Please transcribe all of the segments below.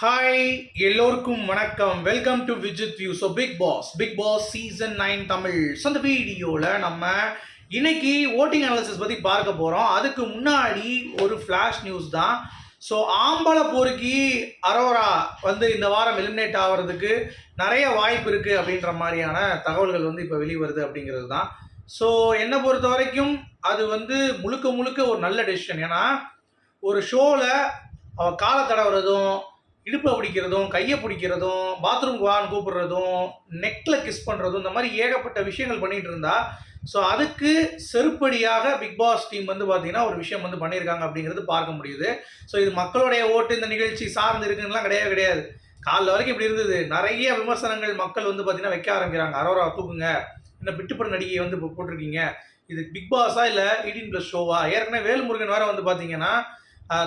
Hi எல்லோருக்கும் வணக்கம். Welcome to Vijith view so big boss big boss season nine Tamil. So அந்த வீடியோவில் நம்ம இன்னைக்கு ஓட்டிங் அனாலிசிஸ் பற்றி பார்க்க போகிறோம் அதுக்கு முன்னாடி ஒரு ஃப்ளாஷ் நியூஸ் தான். ஸோ ஆம்பளை பொறுக்கி அரோரா வந்து இந்த வாரம் எலிமினேட் ஆகிறதுக்கு நிறைய வாய்ப்பு இருக்குது அப்படின்ற மாதிரியான தகவல்கள் வந்து இப்போ வெளிவருது அப்படிங்கிறது தான். ஸோ என்னை பொறுத்த வரைக்கும் அது வந்து முழுக்க முழுக்க ஒரு நல்ல டெசிஷன் ஏன்னா ஒரு ஷோவில் அவள் காலை தடவுறதும் இடுப்பை பிடிக்கிறதும் கையை பிடிக்கிறதும் பாத்ரூம் வான்னு கூப்பிடுறதும் நெக்கில் கிஸ் பண்ணுறதும் இந்த மாதிரி ஏகப்பட்ட விஷயங்கள் பண்ணிட்டு இருந்தா ஸோ அதுக்கு செருப்படியாக பிக் பாஸ் டீம் வந்து பார்த்தீங்கன்னா ஒரு விஷயம் வந்து பண்ணியிருக்காங்க அப்படிங்கிறது பார்க்க முடியுது. ஸோ இது மக்களுடைய ஓட்டு இந்த நிகழ்ச்சி சார்ந்து இருக்குன்னுலாம் கிடையவே கிடையாது. காலைல வரைக்கும் இப்படி இருந்தது. நிறைய விமர்சனங்கள் மக்கள் வந்து பார்த்தீங்கன்னா வைக்க ஆரம்பிக்கிறாங்க. அரோரா தூக்குங்க. இந்த பிட்டுப்பட நடிகையை வந்து போட்டிருக்கீங்க. இது பிக் பாஸா இல்லை எயிட்டீன் ப்ளஸ் ஷோவா ஏற்கனவே வேல்முருகன் வேற வந்து பார்த்தீங்கன்னா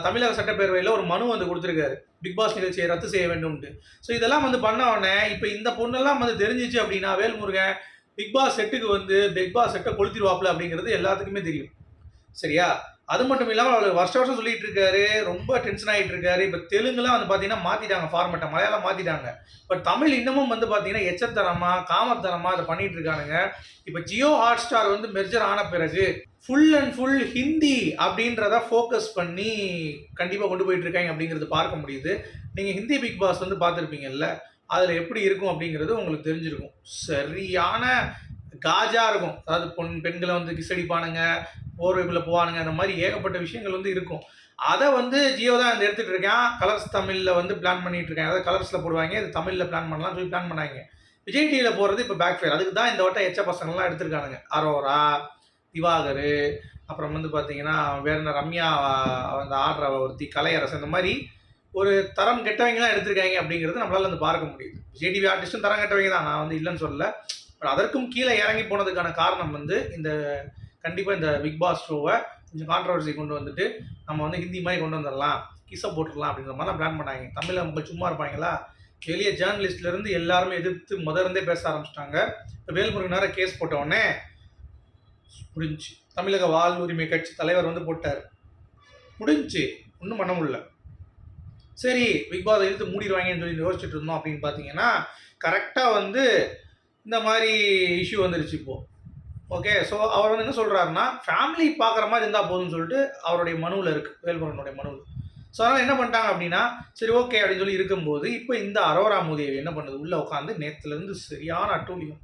தமிழக சட்டப்பேரவையில் ஒரு மனு வந்து கொடுத்துருக்காரு. பிக் பாஸ் நிகழ்ச்சியை ரத்து செய்ய வேண்டும்ட்டு ஸோ இதெல்லாம் வந்து பண்ண உடனே இப்போ இந்த பொண்ணெல்லாம் வந்து தெரிஞ்சிச்சு அப்படின்னா வேல்முருகன் பிக் பாஸ் செட்டுக்கு வந்து பிக் பாஸ் செட்டை கொளுத்திடுவாப்ல அப்படிங்கிறது எல்லாத்துக்குமே தெரியும். சரியா? அது மட்டும் இல்லாமல் அவர் வருஷ வருஷம் சொல்லிட்டு இருக்காரு ரொம்ப டென்ஷன் ஆகிட்டு இருக்காரு. இப்போ தெலுங்குலாம் வந்து பார்த்தீங்கன்னா மாற்றிட்டாங்க ஃபார்மேட்டை மலையாளம் மாற்றிட்டாங்க பட் தமிழ் இன்னமும் வந்து பார்த்தீங்கன்னா எச்சத்தனமா காமத்தனமாக அதை பண்ணிட்டு இருக்கானுங்க. இப்போ ஜியோ ஹாட் ஸ்டார் வந்து மெர்ஜர் ஆன பிறகு ஃபுல் அண்ட் ஃபுல் ஹிந்தி அப்படின்றத ஃபோக்கஸ் பண்ணி கண்டிப்பாக கொண்டு போயிட்டு இருக்காங்க அப்படிங்கிறது பார்க்க முடியுது. நீங்கள் ஹிந்தி பிக் பாஸ் வந்து பார்த்துருப்பீங்கல்ல அதில் எப்படி இருக்கும் அப்படிங்கிறது உங்களுக்கு தெரிஞ்சிருக்கும். சரியான காஜா இருக்கும். அதாவது பொன் பெண்களை வந்து கிசடிப்பானுங்க போர்வைக்குள்ளே போவானுங்க அந்த மாதிரி ஏகப்பட்ட விஷயங்கள் வந்து இருக்கும். அதை வந்து ஜியோ தான் இந்த எடுத்துகிட்டு இருக்கேன். கலர்ஸ் தமிழில் வந்து பிளான் பண்ணிட்டு இருக்கேன். அதாவது கலர்ஸில் போடுவாங்க இது தமிழில் பிளான் பண்ணலாம் சொல்லி பிளான் பண்ணாங்க. விஜய் டிவியில் போகிறது இப்போ பேக் ஃபேர் அதுக்கு தான் இந்த வட்டம் எச்ச பசங்கள்லாம் எடுத்திருக்கானுங்க. அரோரா திவாகர் அப்புறம் வந்து பார்த்தீங்கன்னா வேற என்ன ரம்யா அந்த ஆடுற ஒருத்தி கலையரசு இந்த மாதிரி ஒரு தரம் கெட்டவங்கலாம் எடுத்திருக்காங்க அப்படிங்கிறது நம்மளால வந்து பார்க்க முடியுது. விஜய் டிவி ஆர்டிஸ்டும் தரம் கெட்டவங்க தான். நான் வந்து இல்லைன்னு சொல்லலை. பட் அதற்கும் கீழே இறங்கி போனதுக்கான காரணம் வந்து இந்த கண்டிப்பாக இந்த பிக் பாஸ் ஷோவை கொஞ்சம் கான்ட்ரவர்சி கொண்டு வந்துட்டு நம்ம வந்து ஹிந்தி மாதிரி கொண்டு வந்துடலாம் கிஸ்ஸை போட்டுடலாம் அப்படின்ற மாதிரிலாம் பிளான் பண்ணாங்க. தமிழை ரொம்ப சும்மா இருப்பாங்களா? வெளியே ஜேர்னலிஸ்ட்லேருந்து எல்லாருமே எதிர்த்து முத இருந்தே பேச ஆரம்பிச்சிட்டாங்க. இப்போ வேல்முருகன் நேரம் கேஸ் போட்ட உடனே முடிஞ்சுச்சு. தமிழக வாழ் உரிமை கட்சி தலைவர் வந்து போட்டார். முடிஞ்சுச்சு. ஒன்றும் பண்ண முடியல. சரி பிக் பாஸ் இழுத்து மூடிடுவாங்கன்னு சொல்லி யோசிச்சுட்டு இருந்தோம் அப்படின்னு பார்த்தீங்கன்னா கரெக்டாக வந்து இந்த மாதிரி இஷ்யூ வந்துருச்சு இப்போது ஓகே ஸோ அவர் வந்து என்ன சொல்கிறாருன்னா ஃபேமிலி பார்க்குற மாதிரி இருந்தால் போதும்னு சொல்லிட்டு அவருடைய மனுவில் இருக்குது வேல்முருகனுடைய மனுவில். ஸோ அதனால் என்ன பண்ணிட்டாங்க அப்படின்னா சரி ஓகே அப்படின்னு சொல்லி இருக்கும்போது இப்போ இந்த அரோரா மோதியை என்ன பண்ணுது? உள்ளே உட்காந்து நேற்றுலேருந்து சரியான அட்டூழியம்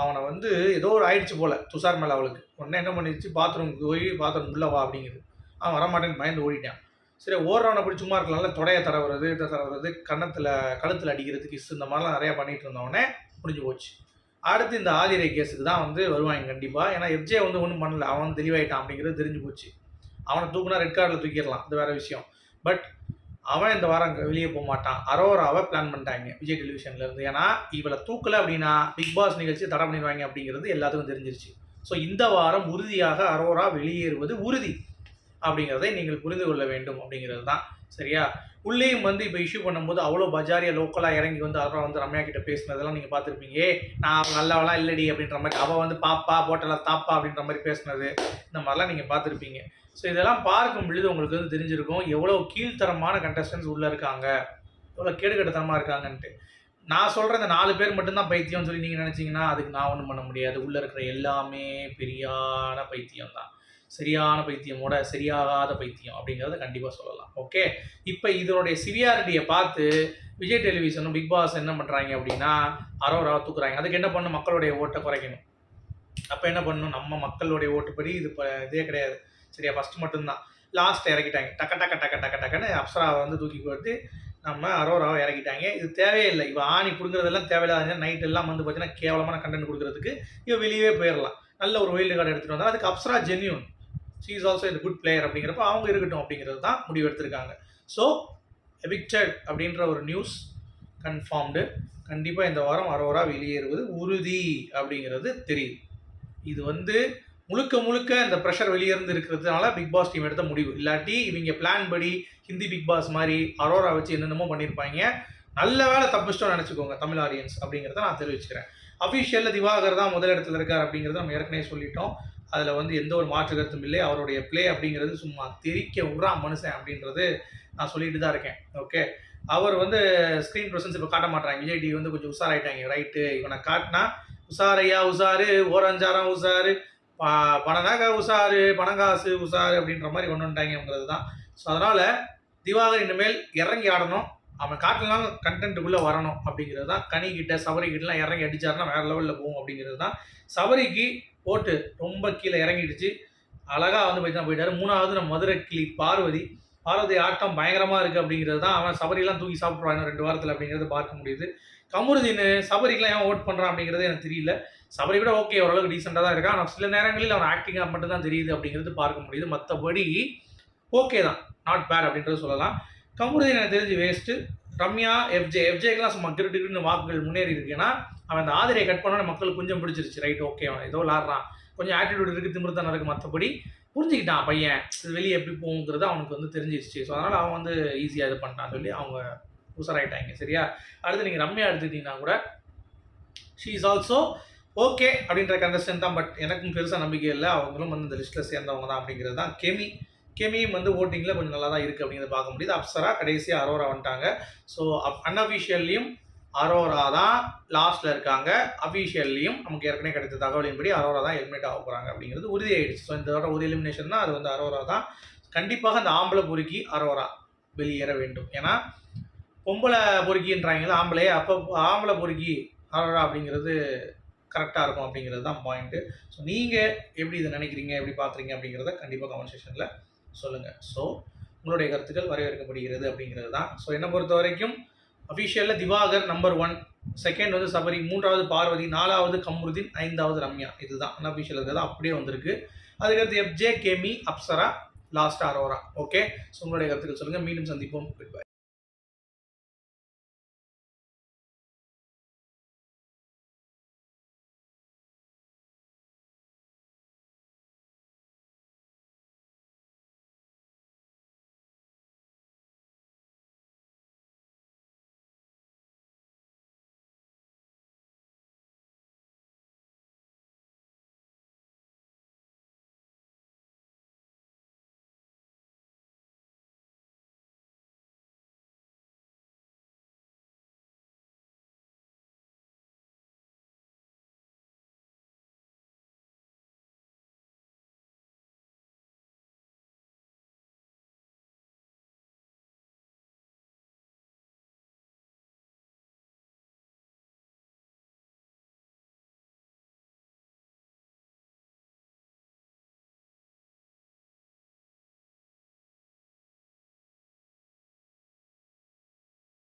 அவனை வந்து ஏதோ ஒரு ஆயிடுச்சு போல துஷார் மேலே அவளுக்கு. உடனே என்ன பண்ணிடுச்சு? பாத்ரூமுக்கு போய் பாத்ரூம் உள்ளே வா அப்படிங்குது. அவன் வரமாட்டேன்னு பயந்து ஓடிட்டான். சரி ஓடுறவனை அப்படி சும்மா இருக்கலாம்ல தொடையை தரவுறது இதை தரவுறது கன்னத்தில் கழுத்தில் அடிக்கிறதுக்கு கிஸ் இந்த மாதிரிலாம் நிறையா பண்ணிகிட்டு இருந்தவொடனே முடிஞ்சு போச்சு. அடுத்து இந்த ஆதிரை கேஸுக்கு தான் வந்து வருவாங்க கண்டிப்பாக ஏன்னா எஃப்ஜே வந்து ஒன்றும் பண்ணல. அவன் வந்து தெளிவாயிட்டான் அப்படிங்கிறது தெரிஞ்சு போச்சு. அவனை தூக்குனா ரெட் கார்டில் தூக்கிடலாம். அது வேற விஷயம். பட் அவன் இந்த வாரம் வெளியே போக மாட்டான். அரோராவை பிளான் பண்ணிட்டாங்க விஜய் டெலிவிஷன்லேருந்து ஏன்னா இவளை தூக்கல அப்படின்னா பிக் பாஸ் நிகழ்ச்சி தடை பண்ணிடுவாங்க அப்படிங்கிறது எல்லாத்துக்கும் தெரிஞ்சிருச்சு. ஸோ இந்த வாரம் உறுதியாக அரோரா வெளியேறுவது உறுதி அப்படிங்கிறதை நீங்கள் புரிந்து கொள்ள வேண்டும் அப்படிங்கிறது தான். சரியா? உள்ளேயும் வந்து இப்போ இஷ்யூ பண்ணும்போது அவ்வளோ பஜாரியா லோக்கலாக இறங்கி வந்து அப்புறம் வந்து ரம்யா கிட்ட பேசினதெல்லாம் நீங்கள் பார்த்துருப்பீங்க. நான் நல்லவெல்லாம் இல்லடி அப்படின்ற மாதிரி அவள் வந்து பாப்பா போட்டலாம் தாப்பா அப்படின்ற மாதிரி பேசினது. இந்த மாதிரிலாம் நீங்கள் பார்த்துருப்பீங்க. ஸோ இதெல்லாம் பார்க்கும் பொழுது உங்களுக்கு வந்து தெரிஞ்சிருக்கும் எவ்வளோ கீழ்த்தரமான கண்டஸ்டன்ஸ் உள்ளே இருக்காங்க. எவ்வளோ கேடுகட்டத்தனமாக இருக்காங்கன்ட்டு. நான் சொல்கிற இந்த நாலு பேர் மட்டும்தான் பைத்தியம்னு சொல்லி நீங்கள் நினச்சிங்கன்னா அதுக்கு நான் ஒன்றும் பண்ண முடியாது. உள்ளே இருக்கிற எல்லாமே பெரியான பைத்தியம் தான் சரியான பைத்தியமோட சரியாகாத பைத்தியம் அப்படிங்கிறத கண்டிப்பாக சொல்லலாம். ஓகே இப்போ இதனுடைய சிவியாரிட்டியை பார்த்து விஜய் டெலிவிஷனும் பிக் பாஸ் என்ன பண்ணுறாங்க அப்படின்னா அரோரா தூக்குறாங்க. அதுக்கு என்ன பண்ணணும்? மக்களுடைய ஓட்டை குறைக்கணும். அப்போ என்ன பண்ணணும்? நம்ம மக்களுடைய ஓட்டுப்படி இது இப்போ இதே கிடையாது. சரியா? ஃபஸ்ட்டு மட்டும்தான். லாஸ்ட் இறக்கிட்டாங்க. டக்க டக்க டக்க டக்க டக்குன்னு அப்சராவை வந்து தூக்கி போட்டு நம்ம அரோராவை இறக்கிட்டாங்க. இது தேவையில்லை. இப்போ ஆணி கொடுக்குறதெல்லாம் தேவையில்லாத நைட் எல்லாம் வந்து பார்த்தீங்கன்னா கேவலமான கண்டென்ட் கொடுக்குறதுக்கு இவன் வெளியே போயிடலாம் நல்ல ஒரு வெயில்டு கார்டு எடுத்துகிட்டு வந்தால் அதுக்கு Apsara genuine she is also இந்த குட் பிளேயர் அப்படிங்கிறப்ப அவங்க இருக்கட்டும் அப்படிங்கிறது தான் முடிவு எடுத்திருக்காங்க. ஸோ எபிக்டட் அப்படின்ற ஒரு நியூஸ் கன்ஃபார்ம்டு கண்டிப்பாக இந்த வாரம் அரோரா வெளியேறுவது உறுதி அப்படிங்கிறது தெரியுது. இது வந்து முழுக்க முழுக்க இந்த ப்ரெஷர் வெளியேறந்து இருக்கிறதுனால பிக் பாஸ் டீம் எடுத்த முடிவு. இல்லாட்டி இவங்க பிளான் படி ஹிந்தி பிக் பாஸ் மாதிரி அரோரா வச்சு என்னென்னமோ பண்ணியிருப்பாங்க நல்ல வேலை தப்பிச்சிட்டோம் நினச்சிக்கோங்க தமிழ் ஆடியன்ஸ் அப்படிங்கிறத நான் தெரிவிச்சுக்கிறேன். அஃபிஷியலில் திவாகர் தான் முதலிடத்தில் இருக்கார் அப்படிங்கிறத நம்ம ஏற்கனவே சொல்லிட்டோம். அதில் வந்து எந்த ஒரு மாற்று கருத்தும் இல்லை. அவருடைய ப்ளே அப்படிங்கிறது சும்மா தெரிக்க விட்றா மனுஷன் அப்படின்றது நான் சொல்லிட்டு தான் இருக்கேன். ஓகே அவர் வந்து ஸ்க்ரீன் ப்ரெசன்ஸ் இப்போ காட்ட மாட்டாங்க விஜய் டிவி வந்து கொஞ்சம் உஷாராயிட்டாங்க. ரைட்டு இவனை காட்டினா உஷாரையா உஷாரு ஓரஞ்சாரம் உஷாரு ப பணநகை உஷாரு பணங்காசு உஷாரு அப்படின்ற மாதிரி கொண்டு வந்துட்டாங்கிறது தான். ஸோ அதனால் திவாகர் இனிமேல் இறங்கி ஆடணும். அவன் காட்டலாம் கண்டென்ட்டுக்குள்ளே வரணும் அப்படிங்கிறது தான். கனி கிட்ட இறங்கி அடிச்சாருன்னா வேறு லெவலில் போகும் அப்படிங்கிறது தான். சபரிக்கு போட்டு ரொம்ப கீழே இறங்கிடுச்சு. அழகாக வந்து பார்த்தீங்கன்னா தான் மூணாவது நம்ம மதுரை கிளி பார்வதி. பார்வதி ஆட்டம் பயங்கரமாக இருக்குது அப்படிங்கிறது தான் அவன் சபரியெல்லாம் தூக்கி சாப்பிட்றான் ரெண்டு வாரத்தில் அப்படிங்கிறது பார்க்க முடியுது. கமருதீன் சபரிக்கெலாம் ஏன் ஓட் பண்ணுறான் அப்படிங்கிறது எனக்கு தெரியல. சபரி கூட ஓகே ஓரளவுக்கு டீசெண்டாக தான் இருக்கான். ஆனால் சில நேரங்களில் அவன் ஆக்டிங்காக மட்டும் தான் தெரியுது அப்படிங்கிறது பார்க்க முடியுது. மற்றபடி ஓகே தான். நாட் பேட் அப்படின்றது சொல்லலாம். கமருதீன் எனக்கு தெரிஞ்சு வேஸ்ட்டு ரம்யா எஃப்ஜே எஃப்ஜேக்கெலாம் சும்மா கிருட்டுன்னு வாக்குகள் முன்னேறி இருக்குன்னா அவன் அந்த ஆதிரியை கட் பண்ணோன்னே மக்களுக்கு கொஞ்சம் பிடிச்சிருச்சு. ரைட் ஓகே அவன் ஏதோ விளாட்றான். கொஞ்சம் ஆட்டிடியூட் இருக்குது திமிர்த்தான நடக்கு மற்றபடி புரிஞ்சுக்கிட்டான் பையன். இது வெளியே எப்படி போகுங்கிறது அவனுக்கு வந்து தெரிஞ்சிருச்சு. ஸோ அதனால் அவன் வந்து ஈஸியாக இது பண்ணிட்டான்னு சொல்லி அவங்க உசராயிட்டாங்க. சரியா? அடுத்து நீங்கள் ரம்யா எடுத்துக்கிட்டிங்கன்னா கூட ஷீ இஸ் ஆல்சோ ஓகே அப்படின்ற கண்டஸ்டன் தான். பட் எனக்கும் பெருசாக நம்பிக்கை இல்லை. அவங்களும் வந்து இந்த லிஸ்ட்டில் சேர்ந்தவங்க தான் அப்படிங்கிறது தான். கெமி கெமியும் வந்து ஓட்டிங்கில் கொஞ்சம் நல்லா தான் இருக்குது அப்படிங்கிறத பார்க்க முடியுது. அப்சரா கடைசியாக அரோரா வந்துட்டாங்க. ஸோ அன்அஃபிஷியல்லையும் அரோரா தான் லாஸ்ட்டில் இருக்காங்க. அஃபிஷியல்லையும் நமக்கு ஏற்கனவே கிடைத்த தகவலின்படி அரோரா தான் எலிமினேட் ஆக போகிறாங்க அப்படிங்கிறது உறுதியாயிடுச்சு. ஸோ இந்த தடவை ஒரு எலிமினேஷன் தான். அது வந்து அரோரா தான். கண்டிப்பாக அந்த ஆம்பளை பொறுக்கி அரோரா வெளியேற வேண்டும். ஏன்னா பொம்பளை பொறுக்கின்றாங்களா ஆம்பளை. அப்போ ஆம்பளை பொறுக்கி அரோரா அப்படிங்கிறது கரெக்டாக இருக்கும் அப்படிங்கிறது தான் பாயிண்ட்டு ஸோ நீங்கள் எப்படி இதை நினைக்கிறீங்க? எப்படி பார்க்குறீங்க? அப்படிங்கிறத கண்டிப்பாக கான்வர்சேஷனில் சொல்லுங்கள் ஸோ உங்களுடைய கருத்துக்கள் வரவேற்கப்படுகிறது அப்படிங்கிறது தான். ஸோ என்னை பொறுத்த வரைக்கும் அஃபிஷியலில் திவாகர் நம்பர் ஒன் செகண்ட் வந்து சபரி மூன்றாவது பார்வதி நாலாவது கம்ருதீன் ஐந்தாவது ரம்யா. இதுதான். அன்அஃபிஷியல் இருக்கிறது. அப்படியே வந்திருக்கு. அதுக்கடுத்து FJ Kemy Apsara last Aurora okay so உங்களுடைய கருத்துக்கள் சொல்லுங்கள் மீண்டும் சந்திப்போம். Good bye